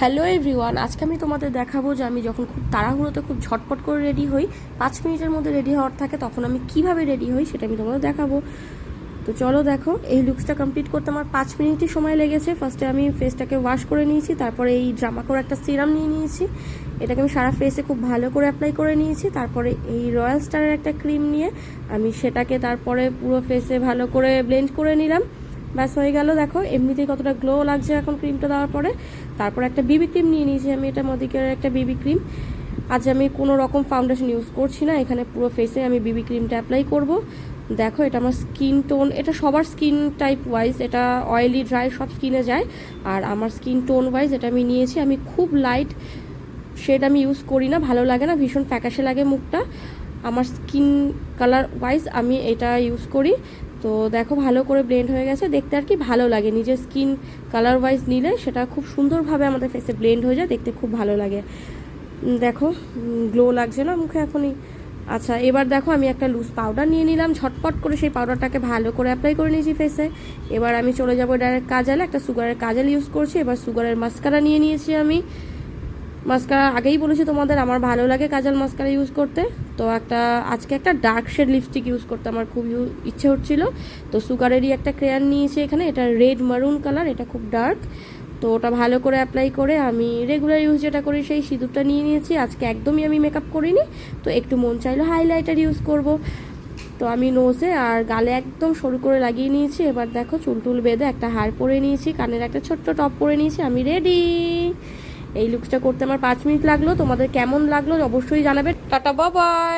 Hello everyone আজকে আমি তোমাদের দেখাবো যে আমি যখন খুব তাড়াহুড়োতে খুব ঝটপট করে রেডি হই, পাঁচ মিনিটের মধ্যে রেডি হওয়ার থাকে, তখন আমি কীভাবে রেডি হই সেটা আমি তোমাদের দেখাবো। তো চলো দেখো, এই লুকসটা কমপ্লিট করতে আমার পাঁচ মিনিটই সময় লেগেছে। ফার্স্টে আমি ফেসটাকে ওয়াশ করে নিয়েছি, তারপরে এই জামা করে একটা সিরাম নিয়ে নিয়েছি। এটাকে আমি সারা ফেসে খুব ভালো করে অ্যাপ্লাই করে নিয়েছি। তারপরে এই রয়্যাল স্টারের একটা ক্রিম নিয়ে আমি সেটাকে তারপরে পুরো ফেসে ভালো করে ব্লেন্ড করে নিলাম। ব্যাস হয়ে গেল, দেখো, এমনিতেই কতটা গ্লো লাগছে এখন ক্রিমটা দেওয়ার পরে। তারপর একটা বিবি ক্রিম নিয়ে নিয়েছি আমি, এটা মদিকের একটা বিবি ক্রিম আজ আমি কোনো রকম ফাউন্ডেশন ইউজ করছি না, এখানে পুরো ফেসে আমি বিবি ক্রিমটা অ্যাপ্লাই করব। দেখো, এটা আমার স্কিন টোন এটা সবার স্কিন টাইপ ওয়াইজ এটা অয়েলি ড্রাই সব স্কিনে যায়। আর আমার স্কিন টোন ওয়াইজ এটা আমি নিয়েছি, আমি খুব লাইট শেড আমি ইউজ করি না, ভালো লাগে না, ভীষণ ফ্যাকাশে লাগে মুখটা। আমার স্কিন কালার ওয়াইজ আমি এটা ইউজ করি। তো দেখো ভালো করে ব্লেন্ড হয়ে গেছে। দেখতে আর কি ভালো লাগে। নিজের স্কিন কালার ওয়াইজ নিলে সেটা খুব সুন্দরভাবে আমাদের ফেসে ব্লেন্ড হয়ে যায়, দেখতে খুব ভালো লাগে। দেখো গ্লো লাগছে না মুখে এখনই? আচ্ছা এবার দেখো আমি একটা লুজ পাউডার নিয়ে নিলাম। ঝটপট করে সেই পাউডারটাকে ভালো করে অ্যাপ্লাই করে নিয়েছি ফেসে এবার আমি চলে যাব ডাইরেক্ট কাজালে। একটা সুগারের কাজাল ইউজ করছি। এবার সুগারের মাস্কারা নিয়ে নিয়েছি আমি। মাস্কারা আগেই বলেছি তোমাদের, আমার ভালো লাগে কাজাল মাস্কারা ইউজ করতে। তো একটা, আজকে একটা ডার্ক শেড লিপস্টিক ইউজ করতে আমার খুব ইচ্ছে হচ্ছিল। তো সুগারেরই একটা ক্রেয়ার নিয়েছি এখানে, এটা রেড মারুন কালার এটা খুব ডার্ক তো ওটা ভালো করে অ্যাপ্লাই করে আমি রেগুলার ইউজ যেটা করি সেই সিঁদুরটা নিয়ে নিয়েছি। আজকে একদমই আমি মেকআপ করিনি, তো একটু মন চাইলো হাইলাইটার ইউজ করব। তো আমি নোজে আর গালে একদম সরু করে লাগিয়ে নিয়েছি। এবার দেখো চুল টুল বেঁধে একটা হার পরে নিয়েছি, কানের একটা ছোট্ট টপ পরে নিয়েছি, আমি রেডি এই লুকসটা করতে আমার পাঁচ মিনিট লাগল। তোমাদের কেমন লাগল অবশ্যই জানাবে। টাটা বাবাই